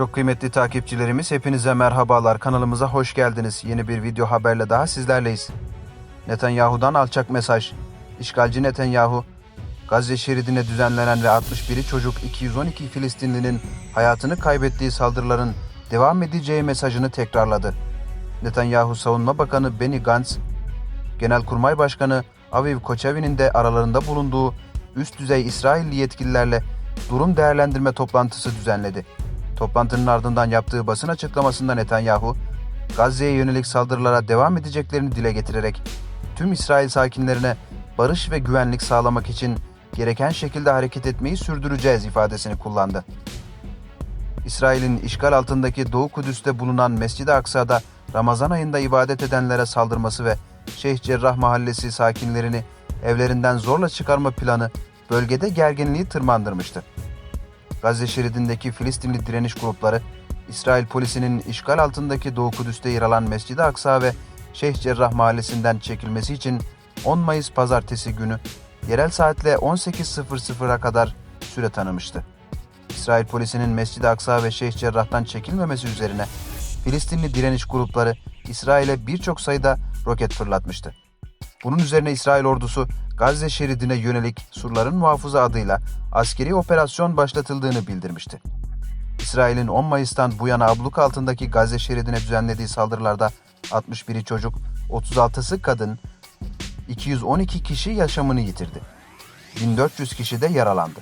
Çok kıymetli takipçilerimiz hepinize merhabalar. Kanalımıza hoş geldiniz. Yeni bir video haberle daha sizlerleyiz. Netanyahu'dan alçak mesaj. İşgalci Netanyahu, Gazze şeridine düzenlenen ve 61'i çocuk 212 Filistinlinin hayatını kaybettiği saldırıların devam edeceği mesajını tekrarladı. Netanyahu Savunma Bakanı Benny Gantz, Genelkurmay Başkanı Aviv Koçevi'nin de aralarında bulunduğu üst düzey İsrailli yetkililerle durum değerlendirme toplantısı düzenledi. Toplantının ardından yaptığı basın açıklamasında Netanyahu, Gazze'ye yönelik saldırılara devam edeceklerini dile getirerek tüm İsrail sakinlerine barış ve güvenlik sağlamak için gereken şekilde hareket etmeyi sürdüreceğiz ifadesini kullandı. İsrail'in işgal altındaki Doğu Kudüs'te bulunan Mescid-i Aksa'da Ramazan ayında ibadet edenlere saldırması ve Şeyh Cerrah Mahallesi sakinlerini evlerinden zorla çıkarma planı bölgede gerginliği tırmandırmıştı. Gazze şeridindeki Filistinli direniş grupları, İsrail polisinin işgal altındaki Doğu Kudüs'te yer alan Mescid-i Aksa ve Şeyh Cerrah Mahallesi'nden çekilmesi için 10 Mayıs pazartesi günü yerel saatle 18.00'a kadar süre tanımıştı. İsrail polisinin Mescid-i Aksa ve Şeyh Cerrah'tan çekilmemesi üzerine Filistinli direniş grupları İsrail'e birçok sayıda roket fırlatmıştı. Bunun üzerine İsrail ordusu Gazze şeridine yönelik surların muhafızı adıyla askeri operasyon başlatıldığını bildirmişti. İsrail'in 10 Mayıs'tan bu yana abluk altındaki Gazze şeridine düzenlediği saldırılarda 61'i çocuk, 36'sı kadın, 212 kişi yaşamını yitirdi. 1400 kişi de yaralandı.